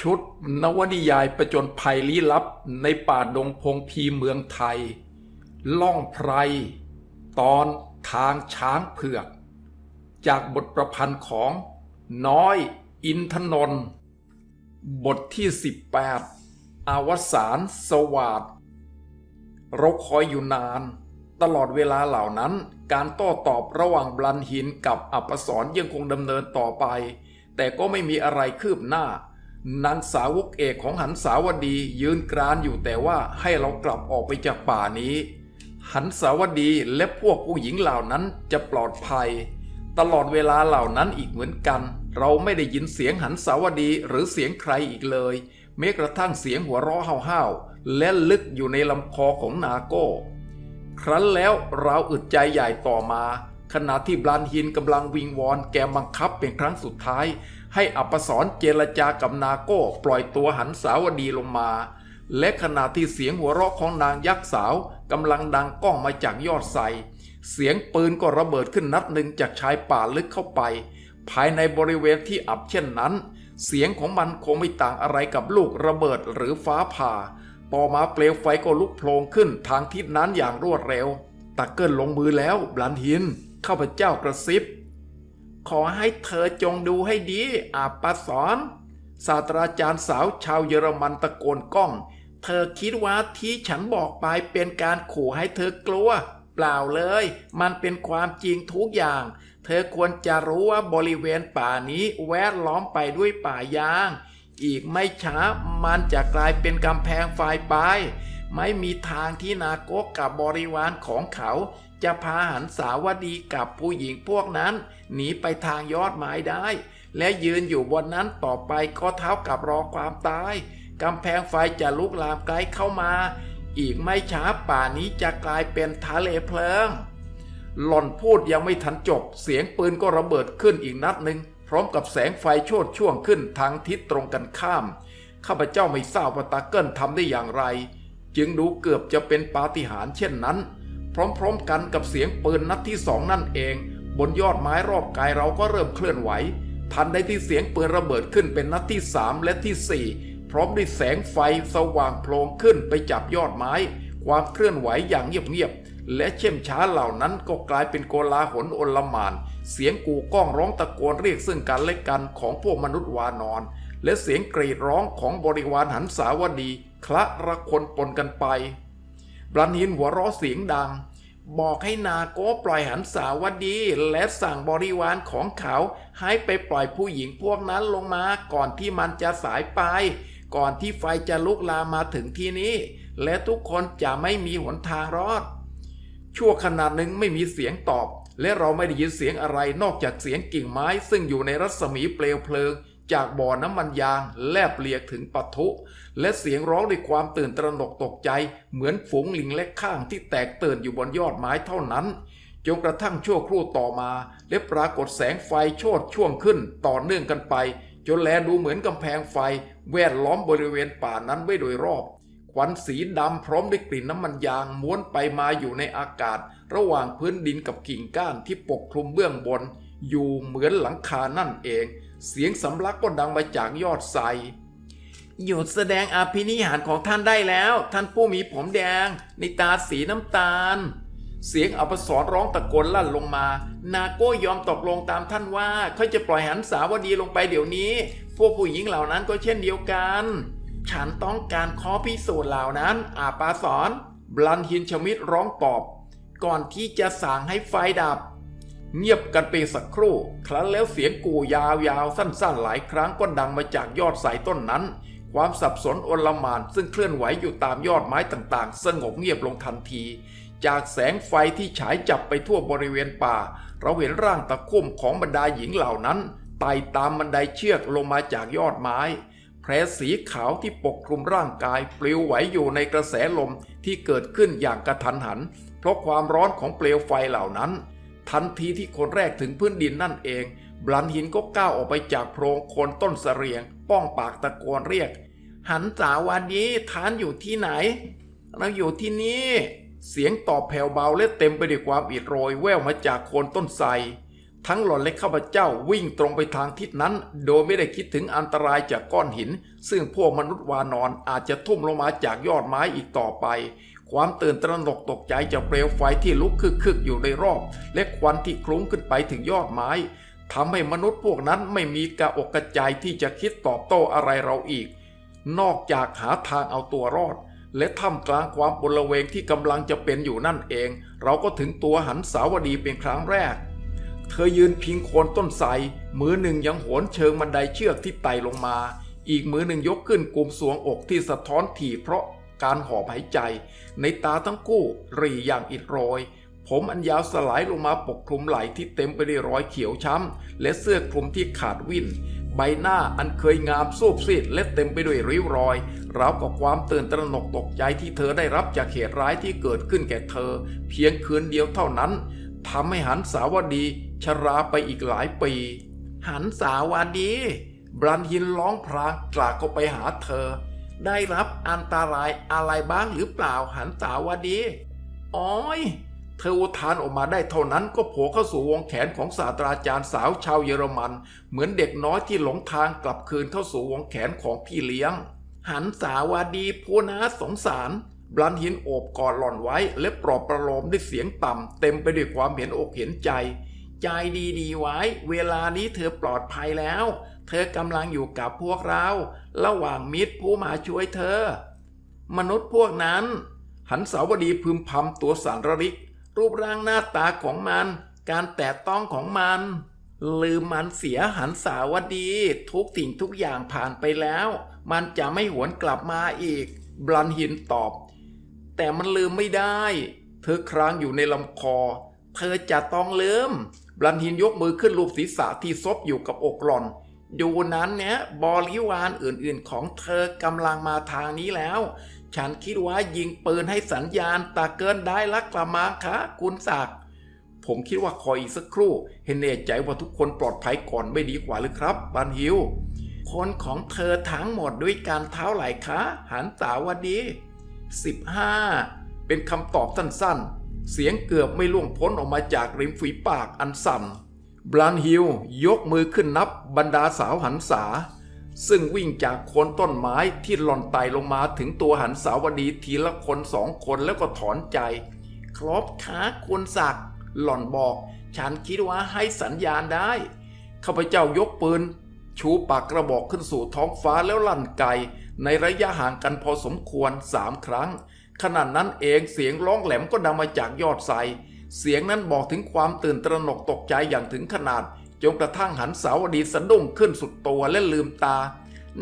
ชุดนวนิยายประจนภัยลี้ลับในป่าดงพงพีเมืองไทย ล่องไพร ตอนทางช้างเผือก จากบทประพันธ์ของน้อยอินทนนท์บทที่ 18 อวสานสวาดเราคอยอยู่นาน ตลอดเวลาเหล่านั้น การโต้ตอบระหว่างบลันหินกับอัปสรยังคงดำเนินต่อไป แต่ก็ไม่มีอะไรคืบหน้า นางสาวกเอกของหันสาวดียืนกรานอยู่แต่ว่าให้เรากลับออกไปจากป่านี้ หันสาวดีและพวกผู้หญิงเหล่านั้นจะปลอดภัย ตลอดเวลาเหล่านั้นอีกเหมือนกัน เราไม่ได้ยินเสียงหันสาวดีหรือเสียงใครอีกเลยแม้กระทั่งเสียงหัวเราะห้าวๆและลึกอยู่ในลำคอของนาโก้ ครั้นแล้วเราอึดใจใหญ่ต่อมา ขณะที่บลานฮินกำลังวิงวอนแกบังคับเป็นครั้งสุดท้าย ให้อัปสรเจรจากับนาโก้ปล่อยตัวหันสาวดีลงมา และขณะที่เสียงหัวเราะของนางยักษ์สาวกำลังดังก้องมาจากยอดไทรเสียงปืนก็ระเบิดขึ้นนัดหนึ่งจากชายป่าลึกเข้าไป ภายในบริเวณที่อับเช่นนั้น เสียงของมันคงไม่ต่างอะไรกับลูกระเบิดหรือฟ้าผ่า ต่อมาเปลวไฟก็ลุกโผลงขึ้นทางทิศนั้นอย่างรวดเร็วตักเกิลลงมือแล้วบลันหิน ข้าพเจ้ากระซิบ ขอให้เธอจงดูให้ดีอาปาสอนศาสตราจารย์สาวชาวเยอรมันตะโกนก้อง เธอคิดว่าที่ฉันบอกไปเป็นการขู่ให้เธอกลัว เปล่าเลย มันเป็นความจริงทุกอย่าง เธอควรจะรู้ว่าบริเวณป่านี้แวดล้อมไปด้วยป่ายาง อีกไม่ช้ามันจะกลายเป็นกำแพงไฟไป ไม่มีทางที่นาโกกกับบริวารของเขา จะพาหันสาวดีกับผู้หญิงพวกนั้น หนีไปทางยอดไม้ได้ และยืนอยู่บนนั้นต่อไปก็เท่ากับรอความตายกำแพงไฟจะลุกลามไกลเข้ามา อีกไม่ช้าป่านี้จะกลายเป็นทะเลเพลิง หล่อนพูดยังไม่ทันจบ เสียงปืนก็ระเบิดขึ้นอีกนัดหนึ่งพร้อมกับแสงไฟโชดช่วงขึ้นทางทิศตรงกันข้าม ข้าพเจ้าไม่ทราบว่าตาเกิลทำได้อย่างไร จึงดูเกือบจะเป็นปาฏิหาริย์เช่นนั้น พร้อมๆกันกับเสียงปืนนัดที่สองนั่นเอง บนยอดไม้รอบกายเราก็เริ่มเคลื่อนไหว ทันใดที่เสียงปืนระเบิดขึ้นเป็นนัดที่สามและที่สี่พร้อมด้วยแสงไฟสว่างโพลงขึ้นไปจับยอดไม้ ความเคลื่อนไหวอย่างเงียบๆและเช่มช้าเหล่านั้นก็กลายเป็นโกลาหลโอลหมาน เสียงกูก้องร้องตะโกนเรียกซึ่งกันและกันของพวกมนุษย์วานอน และเสียงกรีดร้องของบริวารหันสาวดี คละระคนปนกันไป บรันหินหัวเราะเสียงดัง บอกให้นาโก้ปล่อยหันสาวดี และสั่งบริวารของเขาให้ไปปล่อยผู้หญิงพวกนั้นลงมา ก่อนที่มันจะสายไป ก่อนที่ไฟจะลุกลามมาถึงที่นี้ และทุกคนจะไม่มีหนทางรอด ชั่วขนาดหนึ่งไม่มีเสียงตอบ และเราไม่ได้ยินเสียงอะไรนอกจากเสียงกิ่งไม้ ซึ่งอยู่ในรัศมีเปลวเพลิง จากบ่อน้ำมันยางแลบเลียกถึงปะทุ และเสียงร้องด้วยความตื่นตระหนกตกใจ เหมือนฝูงลิงเล็กข้างที่แตกตื่นอยู่บนยอดไม้เท่านั้นจนกระทั่งชั่วครู่ต่อมาและปรากฏแสงไฟโชดช่วงขึ้นต่อเนื่องกันไป จนแลดูเหมือนกำแพงไฟ แวดล้อมบริเวณป่านั้นไว้โดยรอบควันสีดำพร้อมด้วยกลิ่นน้ำมันยางม้วนไปมาอยู่ในอากาศ ระหว่างพื้นดินกับกิ่งก้านที่ปกคลุมเบื้องบน อยู่เหมือนหลังคานั่นเอง เสียงสำลักก็ดังมาจากยอดไทรหยุดแสดงอภินิหารของท่านได้แล้ว ท่านผู้มีผมแดง ในตาสีน้ำตาล เสียงอัปสรร้องตะโกนลั่นลงมา นาโก้ยอมตกลงตามท่านว่าเขาจะปล่อยหันสาวดีลงไปเดี๋ยวนี้ พวกผู้หญิงเหล่านั้นก็เช่นเดียวกัน ฉันต้องการข้อพิสูจน์เหล่านั้น อาปาสอนบลันฮินชมิดร้องตอบ ก่อนที่จะสั่งให้ไฟดับ เงียบกันไปสักครู่ ครั้นแล้วเสียงกูยาวๆ สั้นๆ หลายครั้งก็ดังมาจากยอดสายต้นนั้น ความสับสนโอลมานซึ่งเคลื่อนไหวอยู่ตามยอดไม้ต่างๆ สงบเงียบลงทันที จากแสงไฟที่ฉายจับไปทั่วบริเวณป่า เราเห็นร่างตะคุ่มของบรรดาหญิงเหล่านั้นไต่ตามบันไดเชือกลงมาจากยอดไม้แผลสีขาวที่ปกคลุมร่างกายปลิวไหวอยู่ในกระแสลมที่เกิดขึ้นอย่างกระทันหัน เพราะความร้อนของเปลวไฟเหล่านั้น ทันทีที่คนแรกถึงพื้นดินนั่นเอง บลันหินก็ก้าวออกไปจากโพรงโคนต้นเสรียง ป้องปากตะโกนเรียก หันสาวันนี้ทานอยู่ที่ไหน เราอยู่ที่นี่ เสียงตอบแผ่วเบาและเต็มไปด้วยความอิดโรยแว่วมาจากโคนต้นไทรทั้งหล่อนและข้าพเจ้าวิ่งตรงไปทางทิศนั้น โดยไม่ได้คิดถึงอันตรายจากก้อนหิน ซึ่งพวกมนุษย์วานอนอาจจะทุ่มลงมาจากยอดไม้อีกต่อไป ความตื่นตระหนกตกใจจากเปลวไฟที่ลุกคึกๆอยู่ในรอบ และควันที่คลุ้งขึ้นไปถึงยอดไม้ทำให้มนุษย์พวกนั้นไม่มีกระอกกระใจที่จะคิดตอบโต้อะไรเราอีก นอกจากหาทางเอาตัวรอด และท่ามกลางความบละเวงที่กำลังจะเป็นอยู่นั่นเอง เราก็ถึงตัวหันสาวดีเป็นครั้งแรก เธอยืนพิงโคนต้นไทรมือหนึ่งยังโหนเชิงบันไดเชือกที่ไต่ลงมา อีกมือหนึ่งยกขึ้นกลุ่มสวงอกที่สะท้อนถี่เพราะ การหอบหายใจ ในตาทั้งคู่รีอย่างอิดโรย ผมอันยาวสลายลงมาปกคลุมไหล่ที่เต็มไปด้วยรอยเขียวช้ำ และเสื้อคลุมที่ขาดวิ่น ใบหน้าอันเคยงามสูบซีดและเต็มไปด้วยริ้วรอย ราวกับความตื่นตระหนกตกใจที่เธอได้รับจากเหตุร้ายที่เกิดขึ้นแก่เธอ เพียงคืนเดียวเท่านั้นทำให้หันสาวดี ชราไปอีกหลายปี หันสาวดีบรันฮินร้องพรางกลากเข้าไปหาเธอ ได้รับอันตรายอะไรบ้างหรือเปล่าหันสาวดีอ้อย เธออุทานออกมาได้เท่านั้นก็โผล่เข้าสู่วงแขนของศาสตราจารย์สาวชาวเยอรมัน เหมือนเด็กน้อยที่หลงทางกลับคืนเข้าสู่วงแขนของพี่เลี้ยง หันสาวดีผู้นาสงสารบลันหินโอบกอดหล่อนไว้และปลอบประโลมด้วยเสียงต่ำเต็มไปด้วยความเห็นอกเห็นใจ ใจดีๆไว้ เวลานี้เธอปลอดภัยแล้ว เธอกำลังอยู่กับพวกเรา ระหว่างมิตรผู้มาช่วยเธอ มนุษย์พวกนั้น หันสาวดีพึมพำตัวสารริก รูปร่างหน้าตาของมัน การแตะต้องของมัน ลืมมันเสียหันสาวดี ทุกสิ่งทุกอย่างผ่านไปแล้ว มันจะไม่หวนกลับมาอีก บลันหินตอบ แต่มันลืมไม่ได้ เธอครางอยู่ในลำคอ เธอจะต้องลืม ลันหินยกมือขึ้นลูบศีรษะที่ซบอยู่กับอกหลอน ดูนั้นเนี่ยบริวารอื่นๆของเธอกำลังมาทางนี้แล้ว ฉันคิดว่ายิงปืนให้สัญญาณตาเกินได้ลักกระมังคะคุณศักดิ์ผมคิดว่าคอยอีกสักครู่เห็นแน่ใจว่าทุกคนปลอดภัยก่อนไม่ดีกว่าหรือครับบันฮิวคนของเธอทั้งหมดด้วยการเท้าไหลคะหันสาวดีสิบห้าเป็นคำตอบสั้นๆ เสียงเกือบไม่ล่วงพ้นออกมาจากริมฝีปากอันสั่นบลันฮิลยกมือขึ้นนับบรรดาสาวหันษา ซึ่งวิ่งจากโคนต้นไม้ที่หล่อนไต่ลงมาถึงตัวหันสาวดีทีละคนสองคนแล้วก็ถอนใจ ครบคะคุณศักดิ์หล่อนบอก ฉันคิดว่าให้สัญญาณได้ข้าพเจ้ายกปืน ชูปากกระบอกขึ้นสู่ท้องฟ้าแล้วลั่นไกในระยะห่างกันพอสมควรสามครั้ง ขณะนั้นเองเสียงร้องแหลมก็ดังมาจากยอดไทรเสียงนั้นบอกถึงความตื่นตระหนกตกใจอย่างถึงขนาดจนกระทั่งหันสาวดีสะดุ้งขึ้นสุดตัวและลืมตา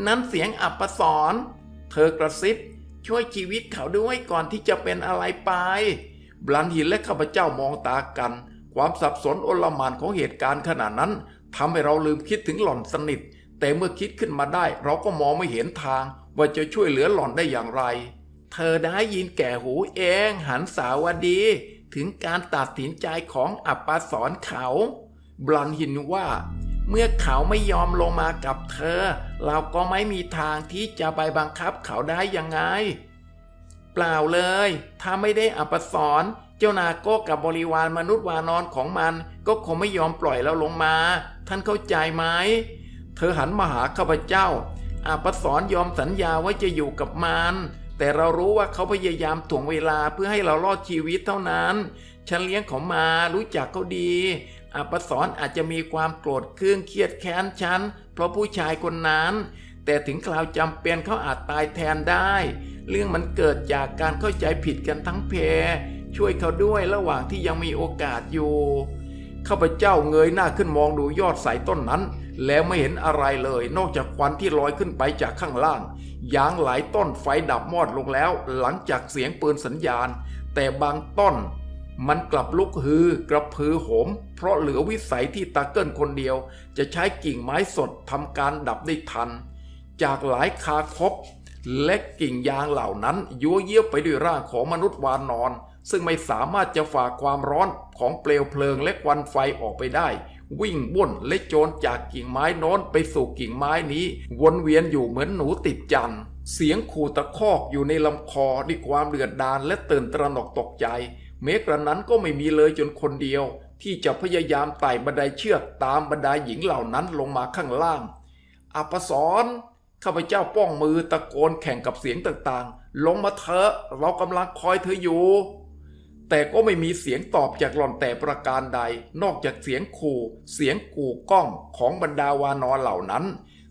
นั้นเสียงอับประสรเธอกระซิบ ช่วยชีวิตเขาด้วยก่อนที่จะเป็นอะไรไป บลันหินและข้าพเจ้ามองตากัน ความสับสนโอลมานของเหตุการณ์ขณะนั้นทำให้เราลืมคิดถึงหล่อนสนิท แต่เมื่อคิดขึ้นมาได้ เราก็มองไม่เห็นทางว่าจะช่วยเหลือหล่อนได้อย่างไร ธอได้ยินแก่หูเองหันสาวดี ถึงการตัดสินใจของอัปปสรเขา บลันหินว่า เมื่อเขาไม่ยอมลงมากับเธอ เราก็ไม่มีทางที่จะไปบังคับเขาได้ยังไง เปล่าเลย ถ้าไม่ได้อัปสรเจ้านาโก้กับบริวารมนุษย์วานอนของมัน ก็คงไม่ยอมปล่อยเราลงมา ท่านเข้าใจไหมเธอหันมาหาข้าพเจ้าอาปสรยอมสัญญาว่าจะอยู่กับมัน แต่เรารู้ว่าเขาพยายามถ่วงเวลาเพื่อให้เรารอดชีวิตเท่านั้น ฉันเลี้ยงเขามารู้จักเขาดีอาปสรอาจจะมีความโกรธเคืองเครียดแค้นฉัน เพราะผู้ชายคนนั้น แต่ถึงคราวจำเป็นเขาอาจตายแทนได้ เรื่องมันเกิดจากการเข้าใจผิดกันทั้งเพ ช่วยเขาด้วยระหว่างที่ยังมีโอกาสอยู่ข้าพเจ้าเงยหน้าขึ้นมองดูยอดสายต้นนั้น แล้วไม่เห็นอะไรเลย นอกจากควันที่ลอยขึ้นไปจากข้างล่าง ยางหลายต้นไฟดับมอดลงแล้วหลังจากเสียงปืนสัญญาณ แต่บางต้นมันกลับลุกฮือกระพือโหม เพราะเหลือวิสัยที่ตาเกิลคนเดียว จะใช้กิ่งไม้สดทำการดับได้ทัน จากหลายคาคบ และกิ่งยางเหล่านั้นยั่วเยี่ยไปด้วยร่างของมนุษย์วานอน ซึ่งไม่สามารถจะฝ่าความร้อนของเปลวเพลิงและควันไฟออกไปได้ วิ่งว่นและโจรจากกิ่งไม้โน้นไปสู่กิ่งไม้นี้ วนเวียนอยู่เหมือนหนูติดจันน์เสียงขู่ตะคอกอยู่ในลำคอด้วยความเดือดดาลและตื่นตระหนกตกใจ เมกระนั้นก็ไม่มีเลยจนคนเดียว ที่จะพยายามไต่บันไดเชือกตามบรรดหญิงเหล่านั้นลงมาข้างล่างอัปสรข้าพเจ้าป้องมือตะโกนแข่งกับเสียงต่างๆ ลงมาเถอะเรากำลังคอยเธออยู่ แต่ก็ไม่มีเสียงตอบจากหล่อนแต่ประการใด นอกจากเสียงขู่เสียงกู่ก้องของบรรดาวานอนเหล่านั้น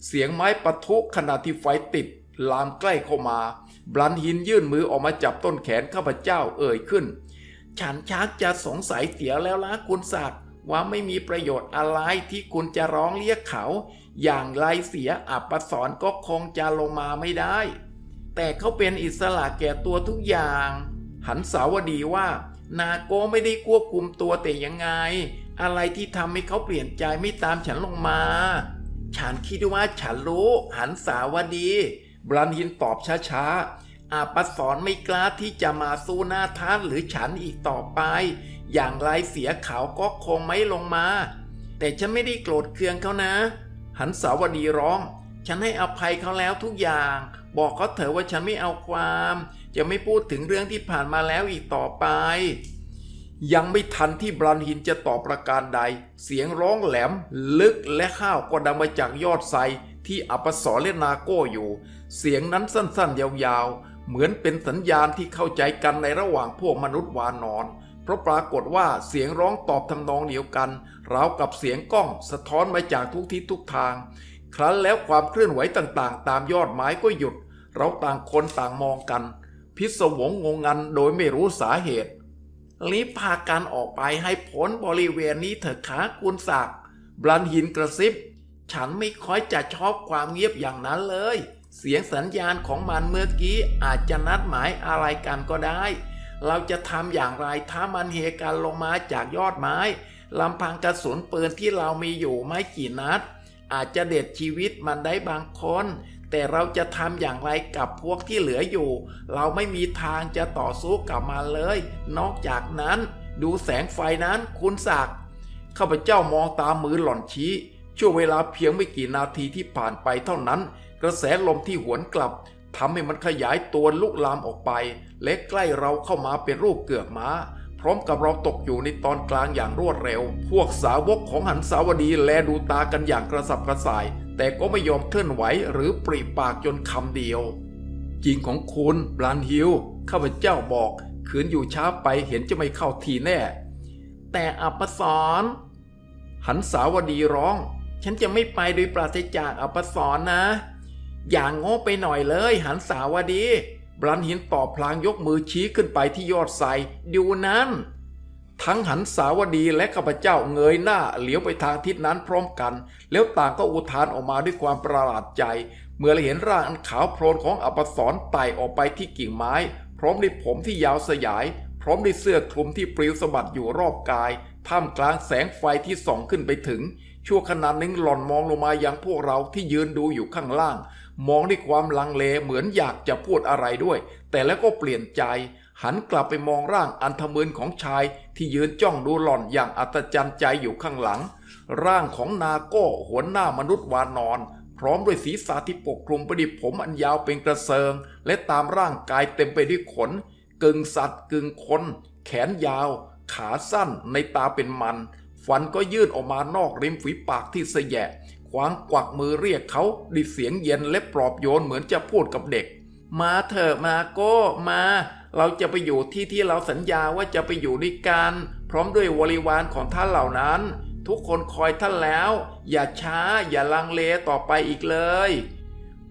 เสียงไม้ปะทุขณะที่ไฟติด ลามใกล้เข้ามาบลันหินยื่นมือออกมาจับต้นแขนข้าพเจ้าเอ่ยขึ้น ฉันชักจะสงสัยเสียแล้วล่ะคุณศักดิ์ว่าไม่มีประโยชน์อะไรที่คุณจะร้องเรียกเขา อย่างไรเสียอับปสรก็คงจะลงมาไม่ได้ แต่เขาเป็นอิสระแก่ตัวทุกอย่าง หันสาวดีว่า นาโกไม่ได้ควบคุมตัวแต่ยังไง อะไรที่ทำให้เขาเปลี่ยนใจไม่ตามฉันลงมา ฉันคิดว่าฉันรู้ หันสาวดีบรันฮินตอบช้าๆ อาปสรไม่กล้าที่จะมาสู้หน้าท่านหรือฉันอีกต่อไป อย่างไรเสียเขาก็คงไม่ลงมา แต่ฉันไม่ได้โกรธเคืองเขานะ หันสาวดีร้อง ฉันให้อภัยเขาแล้วทุกอย่าง บอกเขาเถอะว่าฉันไม่เอาความ จะไม่พูดถึงเรื่องที่ผ่านมาแล้วอีกต่อไป ยังไม่ทันที่บรันฮินจะตอบประการใด เสียงร้องแหลม ลึกและข้าวก็ดังมาจากยอดไทรที่อัปสรและนาโก้อยู่ เสียงนั้นสั้นๆ ยาวๆ เหมือนเป็นสัญญาณที่เข้าใจกันในระหว่างพวกมนุษย์วานอน เพราะปรากฏว่าเสียงร้องตอบทำนองเดียวกันราวกับเสียงกล้องสะท้อนมาจากทุกทิศทุกทาง ครั้นแล้วความเคลื่อนไหวต่างๆ ตามยอดไม้ก็หยุด เราต่างคนต่างมองกัน พิศวงงงงันโดยไม่รู้สาเหตุรีบพากันออกไปให้พ้นบริเวณนี้เถอะขาคุณศักดิ์บลันหินกระซิบ ฉันไม่ค่อยจะชอบความเงียบอย่างนั้นเลย เสียงสัญญาณของมันเมื่อกี้อาจจะนัดหมายอะไรกันก็ได้ เราจะทำอย่างไรถ้ามันเฮกันลงมาจากยอดไม้ลำพังกระสุนปืนที่เรามีอยู่ไม่กี่นัด อาจจะเด็ดชีวิตมันได้บางคน แต่เราจะทำอย่างไรกับพวกที่เหลืออยู่ เราไม่มีทางจะต่อสู้กับมันเลย นอกจากนั้นดูแสงไฟนั้นคุณศักดิ์ข้าพเจ้ามองตามมือหล่อนชี้ ช่วงเวลาเพียงไม่กี่นาทีที่ผ่านไปเท่านั้น กระแสลมที่หวนกลับทำให้มันขยายตัวลุกลามออกไป และใกล้เราเข้ามาเป็นรูปเกือกม้า พร้อมกับเราตกอยู่ในตอนกลางอย่างรวดเร็ว พวกสาวกของหันสาวดีแลดูตากันอย่างกระสับกระส่าย แต่ก็ไม่ยอมเคลื่อนไหวหรือปริปากจนคำเดียว จริงของคุณบรานฮิลข้าพเจ้าบอกขืนอยู่ช้าไปเห็นจะไม่เข้าทีแน่ แต่อัปสรหันสาวดีร้อง ฉันจะไม่ไปโดยปราศจากอัปสรนะ อย่างโง่ไปหน่อยเลย หันสาวดีบรันหินตอบพลางยกมือชี้ขึ้นไปที่ยอดไทรดูนั้น ทั้งหันสาวดีและข้าพเจ้าเงยหน้าเหลียวไปทางทิศนั้นพร้อมกัน แล้วต่างก็อุทานออกมาด้วยความประหลาดใจ เมื่อเห็นร่างอันขาวโพลนของอัปสรไต่ออกไปที่กิ่งไม้ พร้อมด้วยผมที่ยาวสยาย พร้อมด้วยเสื้อคลุมที่ปลิวสะบัดอยู่รอบกาย ท่ามกลางแสงไฟที่ส่องขึ้นไปถึง ชั่วขณะหนึ่งหล่อนมองลงมายังพวกเราที่ยืนดูอยู่ข้างล่าง มองด้วยความลังเลเหมือนอยากจะพูดอะไรด้วย แต่แล้วก็เปลี่ยนใจ หันกลับไปมองร่างอันทะมึนของชายที่ยืนจ้องดูหล่อนอย่างอัศจรรย์ใจอยู่ข้างหลัง ร่างของนาโก้หัวหน้ามนุษย์วานอน พร้อมด้วยศีรษะที่ปกคลุมไปด้วยผมอันยาวเป็นกระเซิง และตามร่างกายเต็มไปด้วยขน กึ่งสัตว์กึ่งคน แขนยาว ขาสั้นในตาเป็นมัน ฟันก็ยื่นออกมานอกริมฝีปากที่เสยะขวางกวักมือเรียกเขาด้วยเสียงเย็นและปลอบโยนเหมือนจะพูดกับเด็ก มาเถอะมาโก้มา เราจะไปอยู่ที่ที่เราสัญญาว่าจะไปอยู่ด้วยกัน พร้อมด้วยบริวารของท่านเหล่านั้น ทุกคนคอยท่านแล้ว อย่าช้าอย่าลังเลต่อไปอีกเลย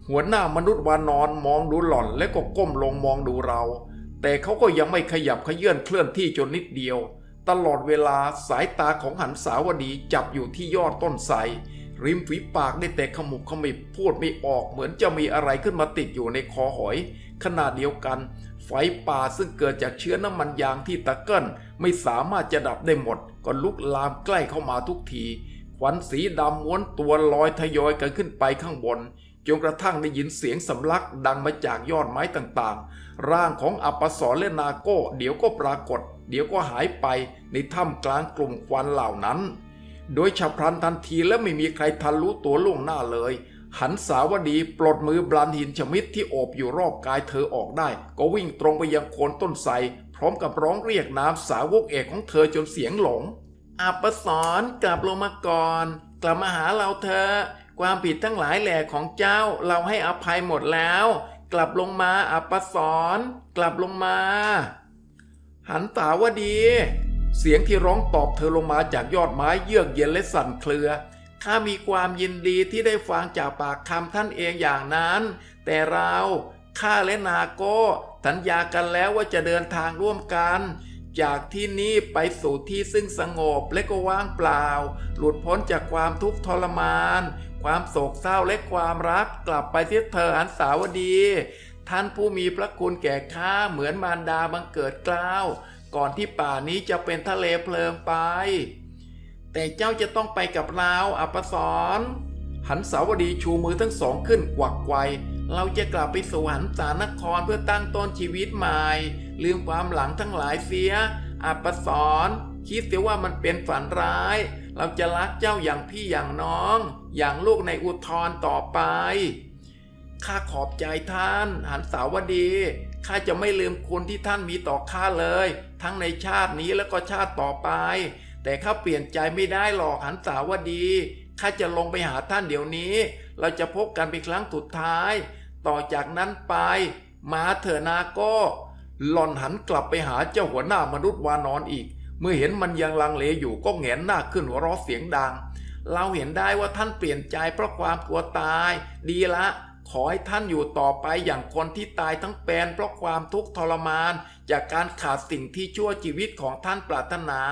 หัวหน้ามนุษย์วานอนมองดูหล่อนและก็ก้มลงมองดูเรา แต่เขาก็ยังไม่ขยับขยื่นเคลื่อนที่จนนิดเดียว ตลอดเวลาสายตาของหันสาวดีจับอยู่ที่ยอดต้นไทรริมฝีปากได้แต่ขมุบขมิบพูดไม่ออกเหมือนจะมีอะไรขึ้นมาติดอยู่ในคอหอย ขณะเดียวกัน ไฟป่าซึ่งเกิดจากเชื้อน้ำมันยางที่ตะเกิลไม่สามารถจะดับได้หมด ก็ลุกลามใกล้เข้ามาทุกทีควันสีดำม้วนตัวลอยทยอยกันขึ้นไปข้างบนจนกระทั่งได้ยินเสียงสำลักดังมาจากยอดไม้ต่างๆ ร่างของอัปสรและนาโก้ เดี๋ยวก็ปรากฏ เดี๋ยวก็หายไปในถ้ำกลางกลุ่มควันเหล่านั้น โดยฉับพลันทันทีและไม่มีใครทันรู้ตัวล่วงหน้าเลย หันสาวดีปลดมือบลันหินชมิดที่โอบอยู่รอบกายเธอออกได้ ก็วิ่งตรงไปยังโคนต้นไทรพร้อมกับร้องเรียกนามสาวกเอกของเธอจนเสียงหลงอัปสรกลับลงมาก่อน กลับมาหาเราเถอความผิดทั้งหลายแหล่ของเจ้าเราให้อภัยหมดแล้ว กลับลงมาอัปสรกลับลงมา หันตาวดี เสียงที่ร้องตอบเธอลงมาจากยอดไม้เยือกเย็นและสั่นเครือ ข้ามีความยินดีที่ได้ฟังจากปากคำท่านเองอย่างนั้น แต่เราข้าและนาโก้สัญญากันแล้วว่าจะเดินทางร่วมกัน จากที่นี่ไปสู่ที่ซึ่งสงบและก็ว่างเปล่า หลุดพ้นจากความทุกข์ทรมาน ความโศกเศร้าและความรักกลับไปที่เธออันสาวดี ท่านผู้มีพระคุณแก่ข้าเหมือนมารดาบังเกิดกล้าว ก่อนที่ป่านี้จะเป็นทะเลเพลิงไป แต่เจ้าจะต้องไปกับเราอัปสรหันสาวดีชูมือทั้งสองขึ้นกวักไกวเราจะกลับไปสู่หันสานครเพื่อตั้งต้นชีวิตใหม่ ลืมความหลังทั้งหลายเสีย อัปสรคิดเสียว่ามันเป็นฝันร้าย เราจะรักเจ้าอย่างพี่อย่างน้อง อย่างลูกในอุทธรต่อไป ข้าขอบใจท่าน หันสาวดีข้าจะไม่ลืมคุณที่ท่านมีต่อข้าเลย ทั้งในชาตินี้แล้วก็ชาติต่อไป แต่ข้าเปลี่ยนใจไม่ได้หรอกหันสาวดีข้าจะลงไปหาท่านเดี๋ยวนี้ เราจะพบกันเป็นครั้งสุดท้าย ต่อจากนั้นไป มาเถอนาก้หล่อนหันกลับไปหาเจ้าหัวหน้ามนุษย์วานอนอีก เมื่อเห็นมันยังลังเลอยู่ก็แงนหน้าขึ้นหัวเราะเสียงดัง เราเห็นได้ว่าท่านเปลี่ยนใจเพราะความกลัวตาย ดีละขอให้ท่านอยู่ต่อไปอย่างคนที่ตายทั้งเป็นเพราะความทุกข์ทรมาน จากการขาดสิ่งที่ชั่วชีวิตของท่านปรารถนา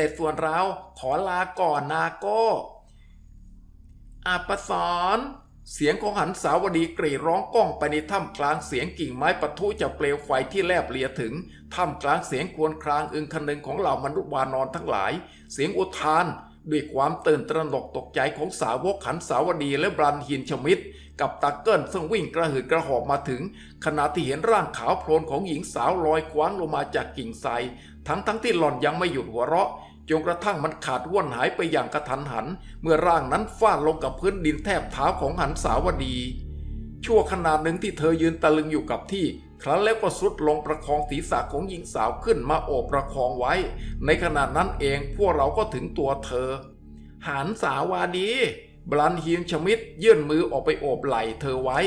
แต่ส่วนเราขอลาก่อนนาโก้อาปสรเสียงของหันสาวดีกรีร้องก้องไปในถ้ำกลางเสียงกิ่งไม้ปะทุจากเปลวไฟที่แลบเลียถึงถ้ำกลางเสียงครวรครางอึงคันนึงของเหล่ามนุษย์วานอนทั้งหลาย เสียงอุทานด้วยความตื่นตระหนกตกใจของสาวกหันสาวดีและบรันหินชมิดกับตาเกิลซึ่งวิ่งกระหืดกระหอบมาถึง ขณะที่เห็นร่างขาวโพลนของหญิงสาวลอยคว้างลงมาจากกิ่งไทรทั้งทั้งที่หล่อนยังไม่หยุดหัวเราะ จนกระทั่งมันขาดว่วนหายไปอย่างกระทันหัน เมื่อร่างนั้นฟาดลงกับพื้นดินแทบเท้าของหันสาวดี ชั่วขนาดหนึ่งที่เธอยืนตะลึงอยู่กับที่ ครั้นแล้วก็สุดลงประคองศีรษะของหญิงสาวขึ้นมาโอบประคองไว้ ในขณะนั้นเองพวกเราก็ถึงตัวเธอ หันสาวาดีบรันเฮียงชมิดยื่นมือออกไปโอบไหล่เธอไว้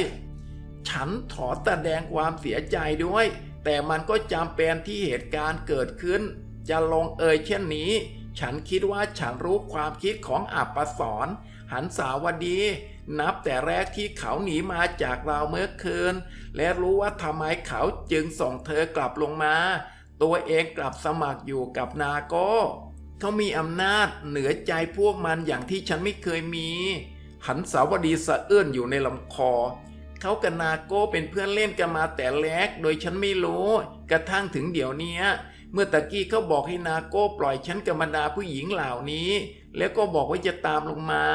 ฉันขอแสดงความเสียใจด้วย แต่มันก็จำเป็นที่เหตุการณ์เกิดขึ้น จะลงเอยเช่นนี้ ฉันคิดว่าฉันรู้ความคิดของอัปสรหันสาวดี นับแต่แรกที่เขาหนีมาจากเราเมื่อคืน และรู้ว่าทำไมเขาจึงส่งเธอกลับลงมา ตัวเองกลับสมัครอยู่กับนาโกเขามีอำนาจเหนือใจพวกมันอย่างที่ฉันไม่เคยมี หันสาวดีสะเอื้อนอยู่ในลำคอเขากับนาโก้เป็นเพื่อนเล่นกันมาแต่แรก โดยฉันไม่รู้ กระทั่งถึงเดี๋ยวนี้ เมื่อตะกี้เขาบอกให้นาโก้ปล่อยฉันกับบรรดาผู้หญิงเหล่านี้ แล้วก็บอกว่าจะตามลงมา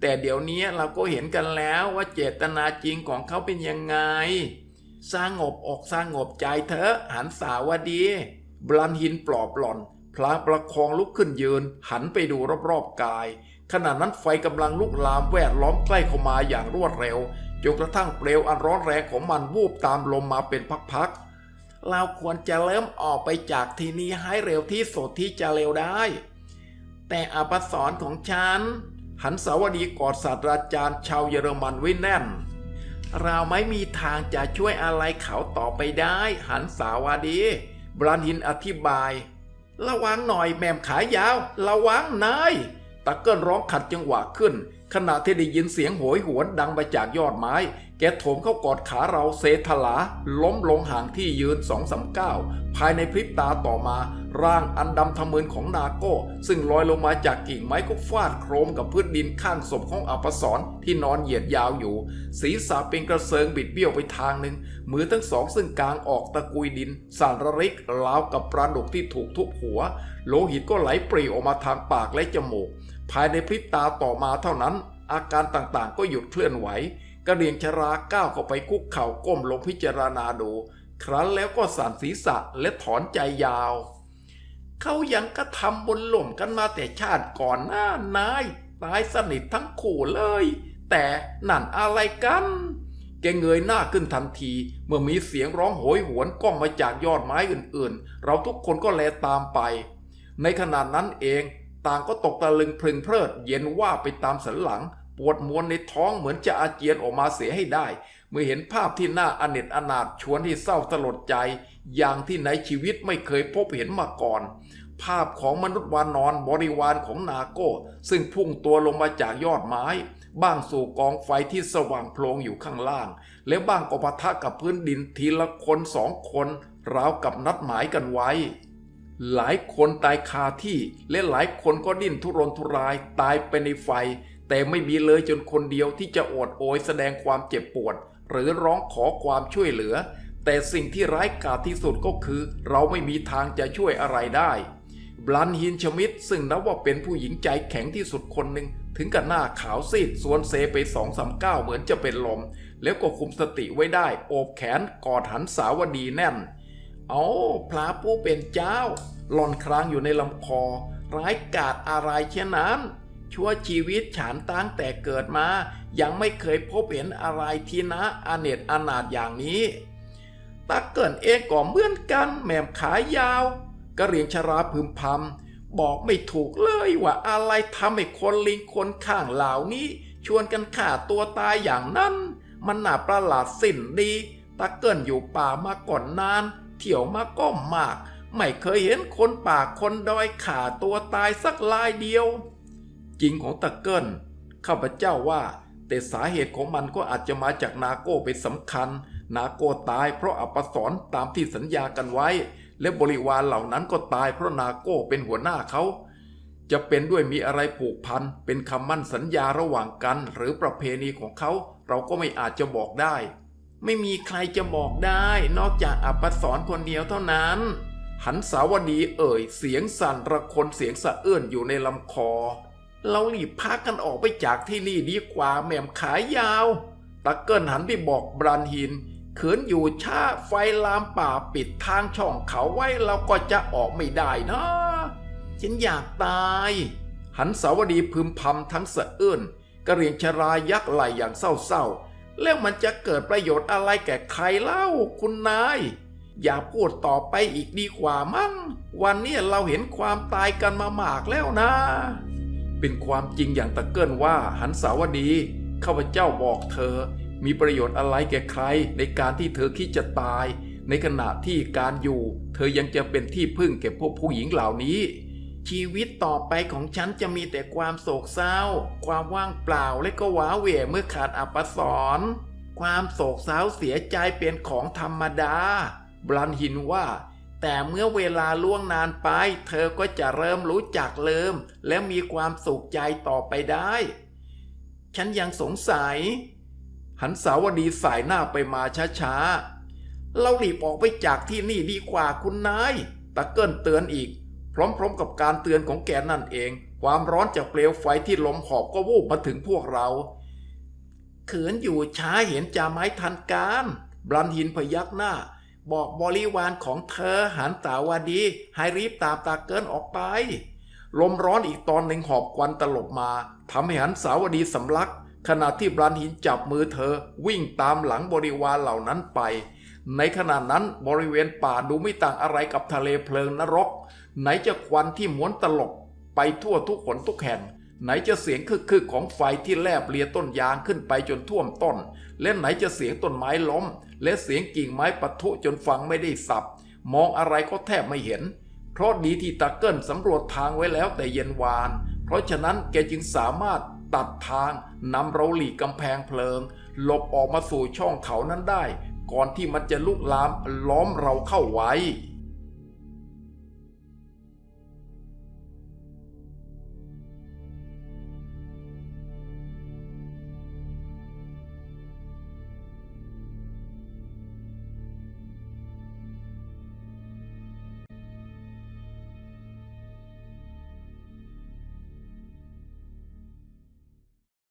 แต่เดี๋ยวนี้เราก็เห็นกันแล้วว่าเจตนาจริงของเขาเป็นยังไงสร้างงบอกสร้างงบใจเถอะหันสาวดีบรันหินปลอบหล่อนพลางประคองลุกขึ้นยืน หันไปดูรอบๆกาย ขณะนั้นไฟกำลังลุกลามแวดล้อมใกล้เข้ามาอย่างรวดเร็วจนกระทั่งเปลวอันร้อนแรงของมันวูบตามลมมาเป็นพักๆ เราควรจะเริ่มออกไปจากที่นี้ให้เร็วที่สุดที่จะเร็วได้ แต่อภิสรของฉัน หันสาวดีกอดศาสตราจารย์ชาวเยอรมันไว้แน่น เราไม่มีทางจะช่วยอะไรเขาต่อไปได้ หันสาวดีบรันหินอธิบาย ระวังหน่อยแมมขายาว ระวังนายตะเกิลร้องขัดจังหวะขึ้น ขณะที่ได้ยินเสียงโหยหวนดังมาจากยอดไม้ แกโถมเข้ากอดขาเราเซทลาล้มลงห่างที่ยืนสองสามก้าวภายในพริบตาต่อมา ร่างอันดำทะมึนของนาโก้ ซึ่งลอยลงมาจากกิ่งไม้ก็ฟาดโครมกับพื้นดินข้างศพของอปสรที่นอนเหยียดยาวอยู่ ศีรษะเป็นกระเซิงบิดเบี้ยวไปทางหนึ่ง มือทั้งสองซึ่งกลางออกตะกุยดินสานระริกราวกับปลาดุกที่ถูกทุบหัว โลหิตก็ไหลปรีออกมาทางปากและจมูก ภายในพริบตาต่อมาเท่านั้น อาการต่างๆ ก็หยุดเคลื่อนไหว กระเดียงชราก้าวเข้าไปคุกเข่าก้มลงพิจารณาดู ครั้นแล้วก็สั่นศีรษะและถอนใจยาว เขายังกระทำบนหล่มกันมาแต่ชาติก่อนหน้านาย ตายสนิททั้งคู่เลย แต่นั่นอะไรกันแกเงยหน้าขึ้นทันที เมื่อมีเสียงร้องโหยหวนก้องมาจากยอดไม้อื่นๆ เราทุกคนก็แลตามไป ในขณะนั้นเอง ต่างก็ตกตะลึงพรึงเพลิด เย็นว่าไปตามสันหลัง ปวดมวนในท้องเหมือนจะอาเจียนออกมาเสียให้ได้ เมื่อเห็นภาพที่น่าอเนจอนาถชวนให้เศร้าสลดใจ อย่างที่ในชีวิตไม่เคยพบเห็นมาก่อน ภาพของมนุษย์วานอนบริวารของนาโก้ ซึ่งพุ่งตัวลงมาจากยอดไม้ บ้างสู่กองไฟที่สว่างโพลงอยู่ข้างล่าง แล้วบ้างก็ปะทะกับพื้นดินทีละคนสองคนราวกับนัดหมายกันไว้หลายคนตายคาที่และหลายคนก็ดิ้นทุรนทุรายตายไปในไฟ แต่ไม่มีเลยจนคนเดียวที่จะโอดโอยแสดงความเจ็บปวด หรือร้องขอความช่วยเหลือ แต่สิ่งที่ร้ายกาจที่สุดก็คือ เราไม่มีทางจะช่วยอะไรได้บลันฮินชมิดซึ่งนับว่าเป็นผู้หญิงใจแข็งที่สุดคนหนึ่งถึงกับหน้าขาวซีดสวนเซไปสองสามก้าวเหมือนจะเป็นลม แล้วก็คุมสติไว้ได้ โอบแขนกอดหันสาวดีแน่น เอาพระผู้เป็นเจ้าหลอนครางอยู่ในลำคอ ร้ายกาจอะไรเช่นนั้น ชั่วชีวิตฉันตั้งแต่เกิดมา ยังไม่เคยพบเห็นอะไรที่นะอเนจอนาถอย่างนี้ตาเกินเองก็เหมือนกันแหม่มขายาวกระเรียงชราพึมพำบอกไม่ถูกเลยว่าอะไรทำให้คนลิงคนข้างเหล่านี้ ชวนกันฆ่าตัวตายอย่างนั้น มันน่าประหลาดสิ้นดีตาเกินอยู่ป่ามาก่อนนาน เที่ยวมาก็มาก ไม่เคยเห็นคนป่าคนดอยขาตัวตายสักลายเดียว จริงของตะเกิลข้าพเจ้าว่า แต่สาเหตุของมันก็อาจจะมาจากนาโก้เป็นสำคัญ นาโก้ตายเพราะอัปสรตามที่สัญญากันไว้ และบริวารเหล่านั้นก็ตายเพราะนาโก้เป็นหัวหน้าเขา จะเป็นด้วยมีอะไรผูกพันเป็นคำมั่นสัญญาระหว่างกัน หรือประเพณีของเขา เราก็ไม่อาจจะบอกได้ ไม่มีใครจะบอกได้ นอกจากอัปสรคนเดียวเท่านั้นหันสาวดีเอ่ย เสียงสั่นระคนเสียงสะเอื้อนอยู่ในลำคอ เราหลีบพักกันออกไปจากที่นี่ดีกว่าแหม่มขายยาว ตะเกิลหันไปบอกบรันฮินเขินอยู่ช้าไฟลามป่าปิดทางช่องเขาไว้เราก็จะออกไม่ได้นะฉันอยากตาย หันสาวดีพึมพำทั้งสะเอื้นกระเรียงชรายักไหลอย่างเศร้าๆ แล้วมันจะเกิดประโยชน์อะไรแก่ใครเล่าคุณนาย อย่าพูดต่อไปอีกดีกว่ามั้ง วันนี้เราเห็นความตายกันมามากแล้วนะ เป็นความจริงอย่างตะเกิลว่าหันสาวดีข้าพเจ้าบอกเธอ มีประโยชน์อะไรแก่ใคร ในการที่เธอคิดจะตาย ในขณะที่การอยู่ เธอยังจะเป็นที่พึ่งแก่พวกผู้หญิงเหล่านี้ ชีวิตต่อไปของฉันจะมีแต่ความโศกเศร้า ความว่างเปล่าและก็ว้าเหวเมื่อขาดอัปสรความโศกเศร้าเสียใจเป็นของธรรมดา บรันหินว่า แต่เมื่อเวลาล่วงนานไป เธอก็จะเริ่มรู้จักเลิม และมีความสุขใจต่อไปได้ ฉันยังสงสัย หันสาวดีสายหน้าไปมาช้าๆ เราหลีบออกไปจากที่นี่ดีกว่าคุณนาย ตะเกิลเตือนอีก พร้อมๆกับการเตือนของแกนั่นเอง ความร้อนจากเปลวไฟที่ลมหอบก็วูบมาถึงพวกเราเขินอยู่ช้าเห็นจะไม่ทันการบรันหินพยักหน้า บอกบริวารของเธอหันตาวาดีให้รีบตามตาเกินออกไป ลมร้อนอีกตอนหนึ่งหอบควันตลบมาทำให้หันสาวดีสำลัก ขณะที่บรันหินจับมือเธอวิ่งตามหลังบริวารเหล่านั้นไป ในขณะนั้นบริเวณป่าดูไม่ต่างอะไรกับทะเลเพลิงนรก ไหนจะควันที่ม้วนตลบไปทั่วทุกขนทุกแห่ง ไหนจะเสียงคึกๆของไฟที่แลบเลียต้นยางขึ้นไปจนท่วมต้น และไหนจะเสียงต้นไม้ล้ม และเสียงกิ่งไม้ปะทุจนฟังไม่ได้สับ มองอะไรก็แทบไม่เห็น เพราะดีที่ตาเกิลสำรวจทางไว้แล้วแต่เย็นวาน เพราะฉะนั้นแกจึงสามารถตัดทางนำเราหลีกกำแพงเพลิง หลบออกมาสู่ช่องเขานั้นได้ ก่อนที่มันจะลุกลามล้อมเราเข้าไว้